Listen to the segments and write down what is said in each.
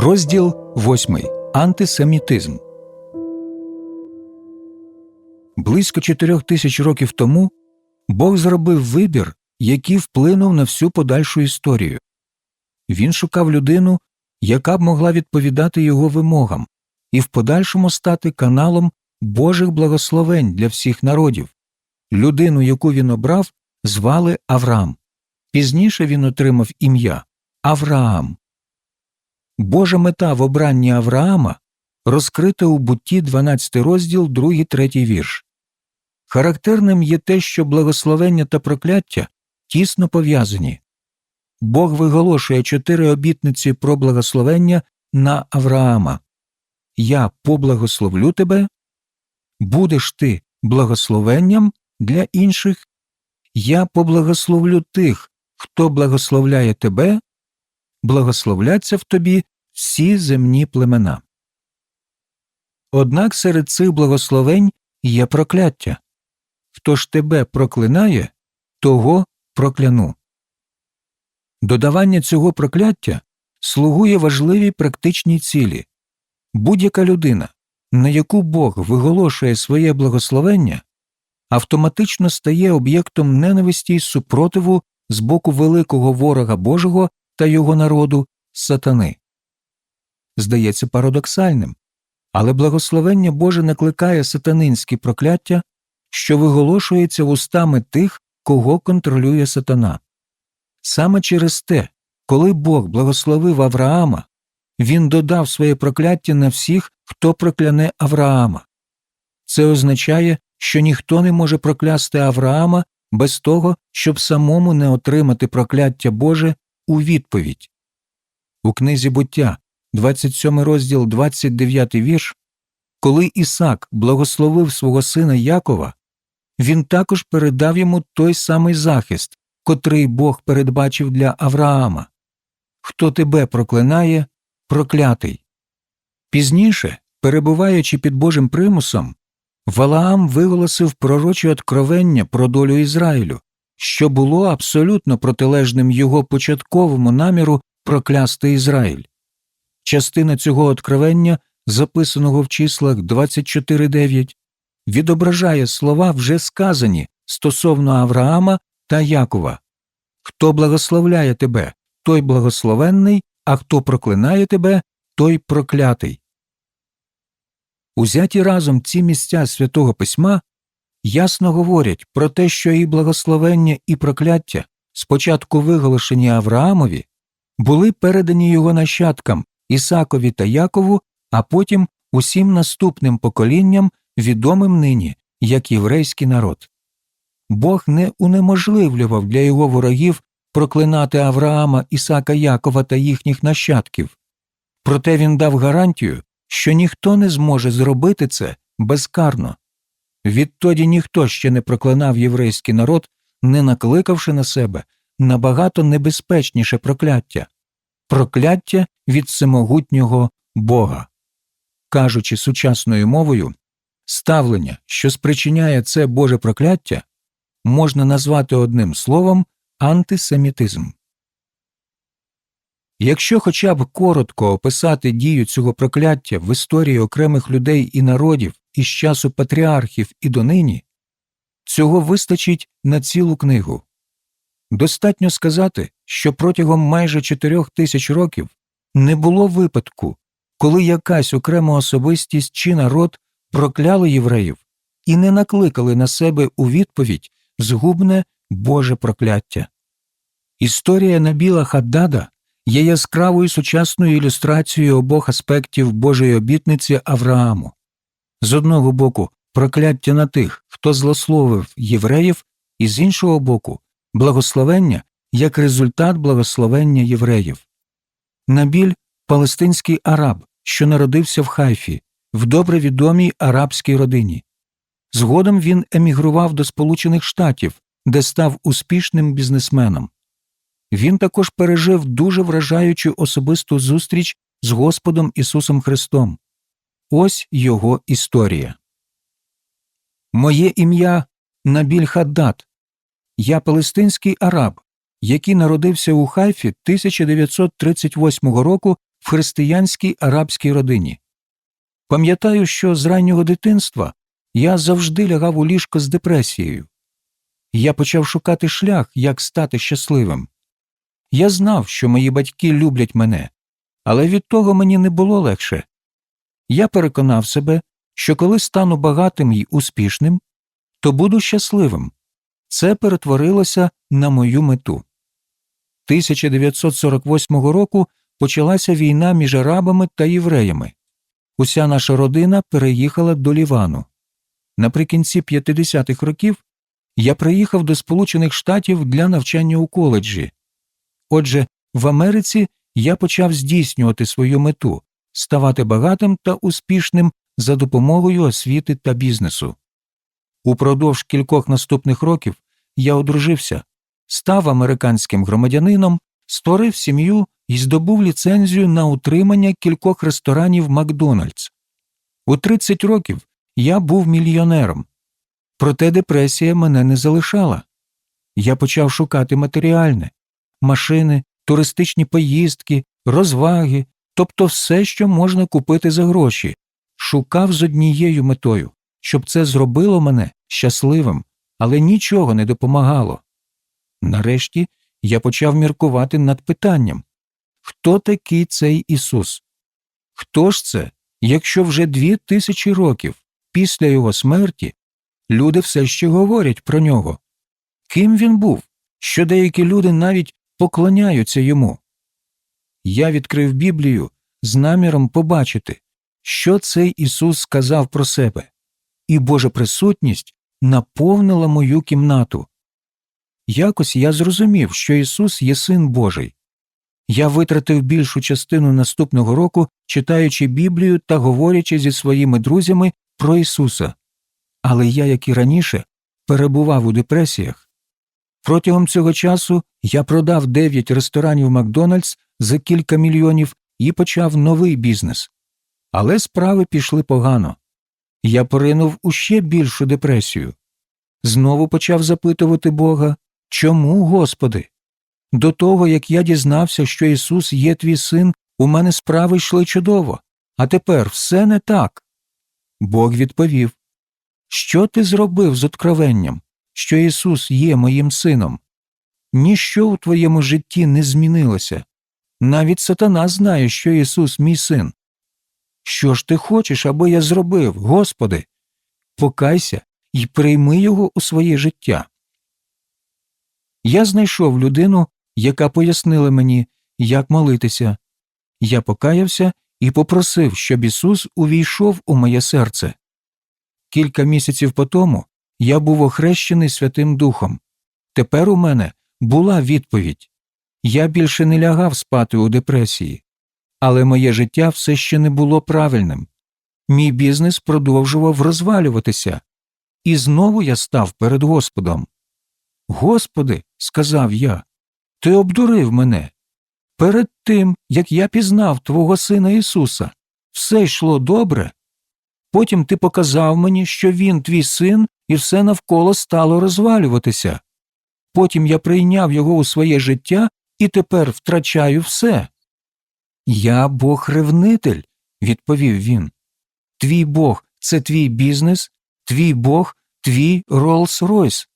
Розділ 8. Антисемітизм. Близько чотирьох тисяч років тому Бог зробив вибір, який вплинув на всю подальшу історію. Він шукав людину, яка б могла відповідати його вимогам, і в подальшому стати каналом Божих благословень для всіх народів. Людину, яку він обрав, звали Авраам. Пізніше він отримав ім'я Авраам. Божа мета в обранні Авраама розкрита у бутті 12 розділ, 2 3 вірш. Характерним є те, що благословення та прокляття тісно пов'язані. Бог виголошує чотири обітниці про благословення на Авраама Я поблагословлю тебе, будеш ти благословенням для інших, я поблагословлю тих, хто благословляє тебе, благословляться в тобі всі земні племена. Однак серед цих благословень є прокляття хто ж тебе проклинає, того прокляну. Додавання цього прокляття слугує важливій практичній цілі будь-яка людина, на яку Бог виголошує своє благословення, автоматично стає об'єктом ненависті й супротиву з боку великого ворога Божого та його народу сатани. Здається парадоксальним, але благословення Боже накликає сатанинські прокляття, що виголошується вустами тих, кого контролює сатана. Саме через те, коли Бог благословив Авраама, він додав своє прокляття на всіх, хто прокляне Авраама. Це означає, що ніхто не може проклясти Авраама без того, щоб самому не отримати прокляття Боже у відповідь. У книзі буття, 27 розділ, 29 вірш, коли Ісак благословив свого сина Якова, він також передав йому той самий захист, котрий Бог передбачив для Авраама Хто тебе проклинає, проклятий. Пізніше, перебуваючи під Божим примусом, Валаам виголосив пророче откровення про долю Ізраїлю, що було абсолютно протилежним його початковому наміру проклясти Ізраїль. Частина цього откровення, записаного в числах 24.9, відображає слова, вже сказані стосовно Авраама та Якова Хто благословляє тебе, той благословенний, а хто проклинає тебе, той проклятий. Узяті разом ці місця святого письма ясно говорять про те, що і благословення, і прокляття, спочатку виголошені Авраамові, були передані його нащадкам Ісакові та Якову, а потім усім наступним поколінням, відомим нині як єврейський народ. Бог не унеможливлював для його ворогів проклинати Авраама, Ісака Якова та їхніх нащадків, проте він дав гарантію, що ніхто не зможе зробити це безкарно. Відтоді ніхто ще не проклинав єврейський народ, не накликавши на себе набагато небезпечніше прокляття прокляття від всемогутнього Бога. Кажучи сучасною мовою, ставлення, що спричиняє це Боже прокляття, можна назвати одним словом антисемітизм. Якщо хоча б коротко описати дію цього прокляття в історії окремих людей і народів із часу патріархів і донині, цього вистачить на цілу книгу. Достатньо сказати, що протягом майже чотирьох тисяч років не було випадку, коли якась окрема особистість чи народ прокляли євреїв і не накликали на себе у відповідь згубне Боже прокляття. Історія Набіла Хаддада є яскравою сучасною ілюстрацією обох аспектів Божої обітниці Аврааму з одного боку, прокляття на тих, хто злословив євреїв, і з іншого боку, благословення як результат благословення євреїв. Набіль палестинський араб, що народився в Хайфі, в добре відомій арабській родині. Згодом він емігрував до Сполучених Штатів, де став успішним бізнесменом. Він також пережив дуже вражаючу особисту зустріч з Господом Ісусом Христом. Ось його історія. Моє ім'я Набіль Хаддат. Я палестинський араб, який народився у Хайфі 1938 року в християнській арабській родині. Пам'ятаю, що з раннього дитинства я завжди лягав у ліжко з депресією. Я почав шукати шлях, як стати щасливим. Я знав, що мої батьки люблять мене, але від того мені не було легше. Я переконав себе, що коли стану багатим і успішним, то буду щасливим. Це перетворилося на мою мету. 1948 року почалася війна між арабами та євреями. Уся наша родина переїхала до Лівану. Наприкінці 50-х років я приїхав до Сполучених Штатів для навчання у коледжі. Отже, в Америці я почав здійснювати свою мету ставати багатим та успішним за допомогою освіти та бізнесу. Упродовж кількох наступних років я одружився, став американським громадянином, створив сім'ю і здобув ліцензію на утримання кількох ресторанів Макдональдс. У 30 років я був мільйонером. Проте депресія мене не залишала. Я почав шукати матеріальне машини, туристичні поїздки, розваги, тобто все, що можна купити за гроші, шукав з однією метою, щоб це зробило мене щасливим, але нічого не допомагало. Нарешті я почав міркувати над питанням хто такий цей Ісус? Хто ж це, якщо вже дві тисячі років після Його смерті люди все ще говорять про нього? Ким він був, що деякі люди навіть поклоняються йому? Я відкрив Біблію з наміром побачити, що цей Ісус сказав про себе, і Божа присутність наповнила мою кімнату. Якось я зрозумів, що Ісус є Син Божий. Я витратив більшу частину наступного року, читаючи Біблію та говорячи зі своїми друзями про Ісуса. Але я, як і раніше, перебував у депресіях. Протягом цього часу я продав 9 ресторанів Макдональдс за кілька мільйонів і почав новий бізнес. Але справи пішли погано. Я поринув у ще більшу депресію. Знову почав запитувати Бога Чому, Господи? До того, як я дізнався, що Ісус є твій син, у мене справи йшли чудово, а тепер все не так. Бог відповів Що ти зробив з откровенням, що Ісус є моїм сином? Ніщо у твоєму житті не змінилося. Навіть сатана знає, що Ісус мій син. Що ж ти хочеш, аби я зробив, Господи? Покайся і прийми його у своє життя. Я знайшов людину, яка пояснила мені, як молитися. Я покаявся і попросив, щоб Ісус увійшов у моє серце. Кілька місяців по тому я був охрещений Святим Духом. Тепер у мене була відповідь я більше не лягав спати у депресії, але моє життя все ще не було правильним. Мій бізнес продовжував розвалюватися, і знову я став перед Господом. Господи, сказав я, ти обдурив мене. Перед тим, як я пізнав Твого Сина Ісуса, все йшло добре. Потім ти показав мені, що Він твій син, і все навколо стало розвалюватися. Потім я прийняв його у своє життя і тепер втрачаю все. Я Бог ревнитель, відповів він. Твій Бог це твій бізнес, твій Бог, твій Роллс-Ройс,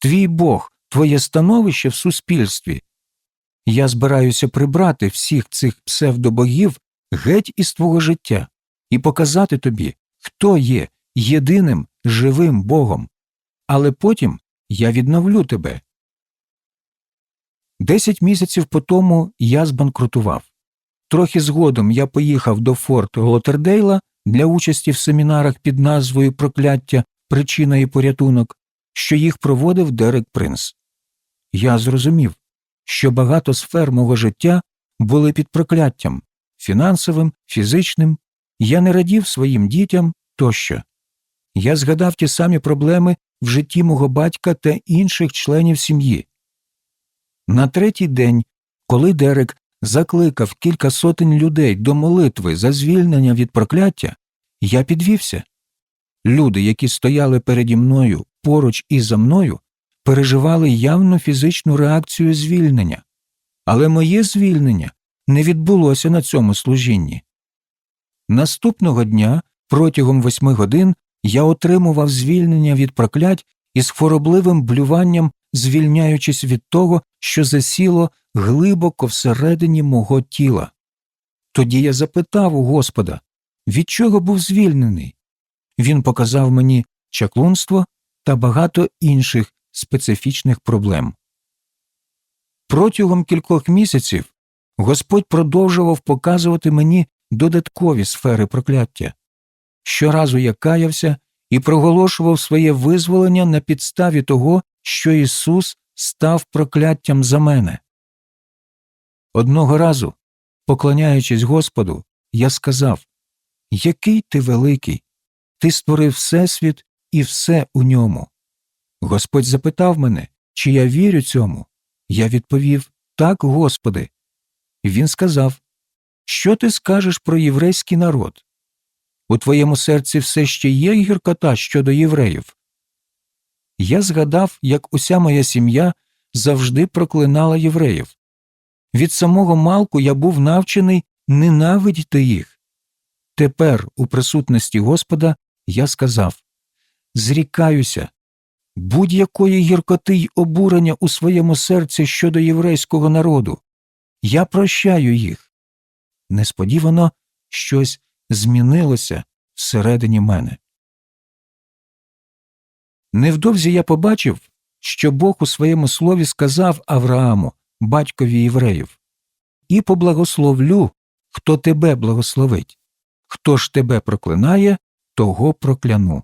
твій Бог, твоє становище в суспільстві. Я збираюся прибрати всіх цих псевдобогів геть із твого життя і показати тобі, хто є єдиним живим Богом. Але потім я відновлю тебе. Десять місяців по тому я збанкрутував. Трохи згодом я поїхав до Форт Лотердейла для участі в семінарах під назвою Прокляття, причина і порятунок, що їх проводив Дерек Принц. Я зрозумів, що багато сфер мого життя були під прокляттям фінансовим, фізичним, я не радів своїм дітям тощо. Я згадав ті самі проблеми в житті мого батька та інших членів сім'ї. На третій день, коли Дерек закликав кілька сотень людей до молитви за звільнення від прокляття, я підвівся. Люди, які стояли переді мною поруч і за мною, переживали явну фізичну реакцію звільнення, але моє звільнення не відбулося на цьому служінні. Наступного дня протягом восьми годин я отримував звільнення від проклять із хворобливим блюванням, звільняючись від того, що засіло глибоко всередині мого тіла. Тоді я запитав у Господа, від чого був звільнений. Він показав мені чаклунство та багато інших специфічних проблем. Протягом кількох місяців Господь продовжував показувати мені додаткові сфери прокляття. Щоразу я каявся і проголошував своє визволення на підставі того, що Ісус став прокляттям за мене. Одного разу, поклоняючись Господу, я сказав Який ти великий, ти створив Всесвіт і все у ньому. Господь запитав мене, чи я вірю цьому. Я відповів Так, Господи. Він сказав Що ти скажеш про єврейський народ? У твоєму серці все ще є гіркота щодо євреїв. Я згадав, як уся моя сім'я завжди проклинала євреїв. Від самого малку я був навчений ненавидіти їх. Тепер, у присутності Господа, я сказав Зрікаюся, будь-якої гіркоти й обурення у своєму серці щодо єврейського народу. Я прощаю їх. Несподівано щось змінилося всередині мене. Невдовзі я побачив, що Бог у своєму слові сказав Аврааму, батькові євреїв, і поблагословлю, хто тебе благословить, хто ж тебе проклинає, того прокляну.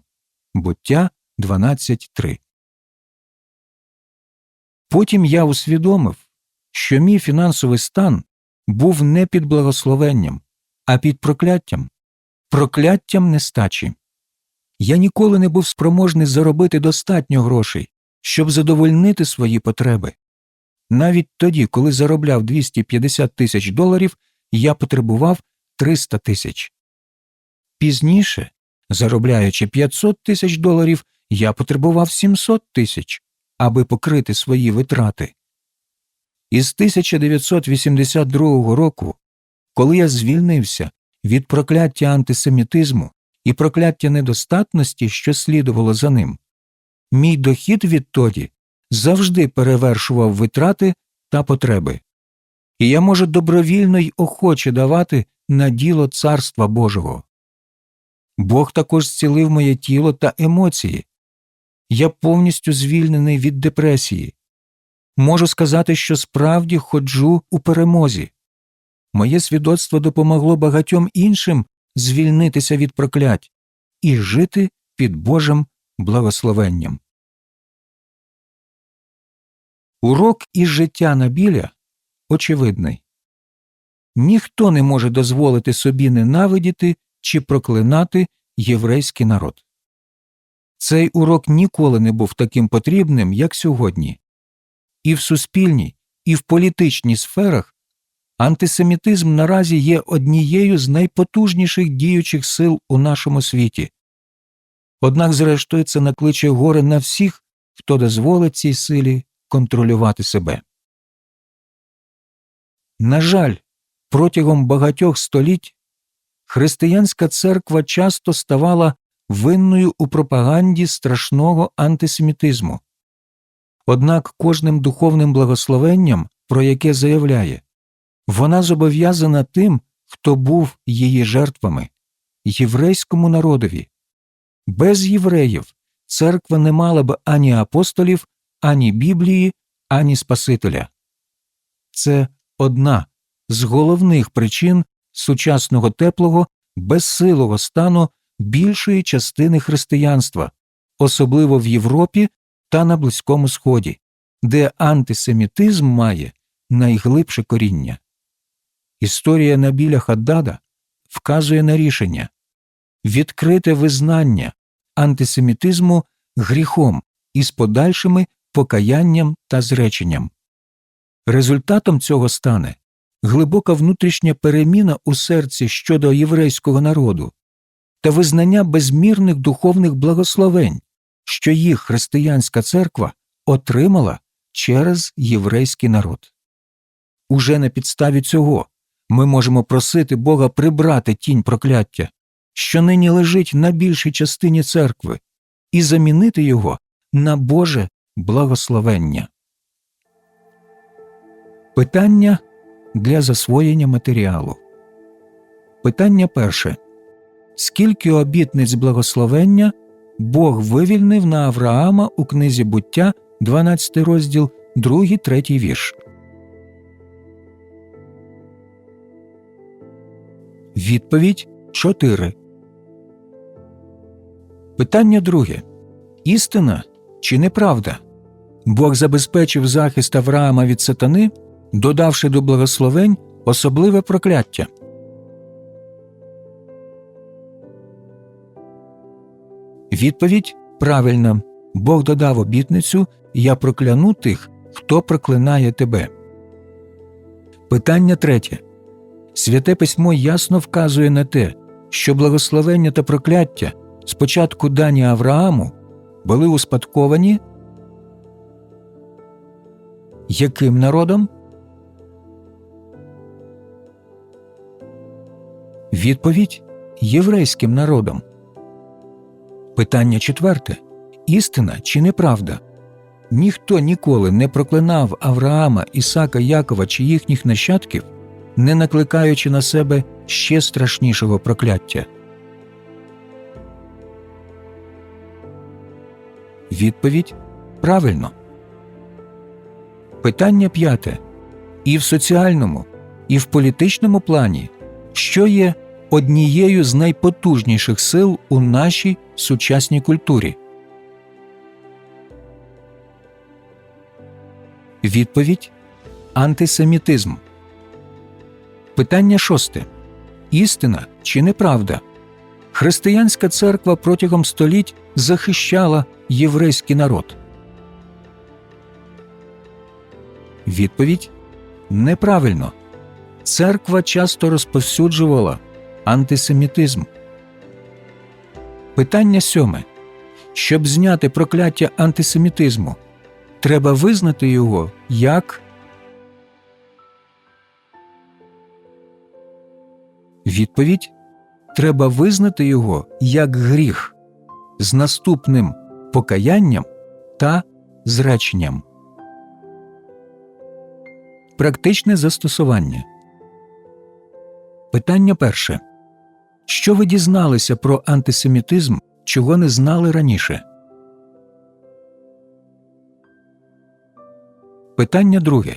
Буття 12.3 Потім я усвідомив, що мій фінансовий стан був не під благословенням, а під прокляттям, прокляттям нестачі. Я ніколи не був спроможний заробити достатньо грошей, щоб задовольнити свої потреби. Навіть тоді, коли заробляв 250 тисяч доларів, я потребував 300 тисяч. Пізніше, заробляючи 500 тисяч доларів, я потребував 700 тисяч, аби покрити свої витрати. Із 1982 року, коли я звільнився від прокляття антисемітизму і прокляття недостатності, що слідувало за ним, мій дохід відтоді завжди перевершував витрати та потреби, і я можу добровільно й охоче давати на діло Царства Божого. Бог також зцілив моє тіло та емоції. Я повністю звільнений від депресії. Можу сказати, що справді ходжу у перемозі. Моє свідоцтво допомогло багатьом іншим звільнитися від проклять і жити під Божим благословенням. Урок із життя Набіля очевидний ніхто не може дозволити собі ненавидіти чи проклинати єврейський народ. Цей урок ніколи не був таким потрібним, як сьогодні. І в суспільній, і в політичній сферах антисемітизм наразі є однією з найпотужніших діючих сил у нашому світі. Однак, зрештою, це накличе горе на всіх, хто дозволить цій силі контролювати себе. На жаль, протягом багатьох століть християнська церква часто ставала винною у пропаганді страшного антисемітизму. Однак кожним духовним благословенням, про яке заявляє, вона зобов'язана тим, хто був її жертвами, єврейському народові. Без євреїв церква не мала б ані апостолів, ані Біблії, ані Спасителя. Це одна з головних причин сучасного теплого, безсилого стану більшої частини християнства, особливо в Європі та на Близькому Сході, де антисемітизм має найглибше коріння. Історія Набіля Хаддада вказує на рішення відкрите визнання антисемітизму гріхом із подальшими покаянням та зреченням. Результатом цього стане глибока внутрішня переміна у серці щодо єврейського народу та визнання безмірних духовних благословень, що їх християнська церква отримала через єврейський народ. Уже на підставі цього ми можемо просити Бога прибрати тінь прокляття, що нині лежить на більшій частині церкви, і замінити його на Боже благословення. Питання для засвоєння матеріалу. Питання перше. Скільки обітниць благословення Бог вивільнив на Авраама у книзі буття, 12 розділ, 2, 3 вірш. Відповідь 4. Питання друге. Істина чи неправда? Бог забезпечив захист Авраама від сатани, додавши до благословень особливе прокляття. Відповідь правильна. Бог додав обітницю Я прокляну тих, хто проклинає тебе. Питання третє. Святе письмо ясно вказує на те, що благословення та прокляття спочатку дані Аврааму були успадковані яким народом? Відповідь єврейським народом. Питання четверте істина чи неправда? Ніхто ніколи не проклинав Авраама, Ісака, Якова чи їхніх нащадків, не накликаючи на себе ще страшнішого прокляття. Відповідь правильно. Питання п'яте. І в соціальному, і в політичному плані, що є однією з найпотужніших сил у нашій сучасній культурі. Відповідь антисемітизм. Питання шосте. Істина чи неправда? Християнська церква протягом століть захищала єврейський народ. Відповідь неправильно. Церква часто розповсюджувала антисемітизм. Питання сьоме. Щоб зняти прокляття антисемітизму, треба визнати його як Відповідь треба визнати його як гріх з наступним покаянням та зреченням. Практичне застосування. Питання перше. Що ви дізналися про антисемітизм, чого не знали раніше? Питання друге.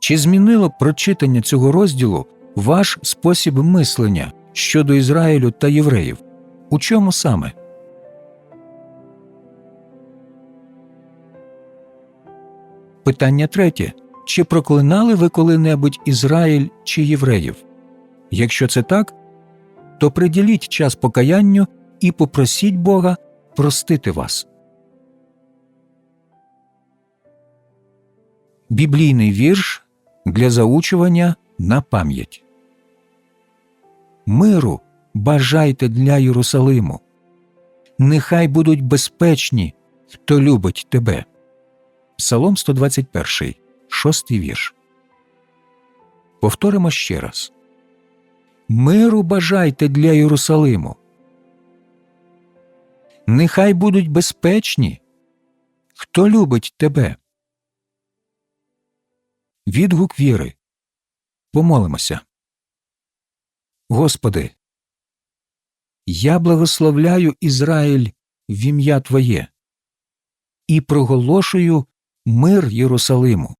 Чи змінило прочитання цього розділу ваш спосіб мислення щодо Ізраїлю та євреїв? У чому саме? Питання третє. Чи проклинали ви коли-небудь Ізраїль чи євреїв? Якщо це так, то приділіть час покаянню і попросіть Бога простити вас. Біблійний вірш для заучування на пам'ять. Миру бажайте для Єрусалиму. Нехай будуть безпечні, хто любить тебе. Псалом 121, шостий вірш. Повторимо ще раз. Миру бажайте для Єрусалиму. Нехай будуть безпечні, хто любить тебе. Відгук віри. Помолимося. Господи. Я благословляю Ізраїль в ім'я Твоє і проголошую мир Єрусалиму.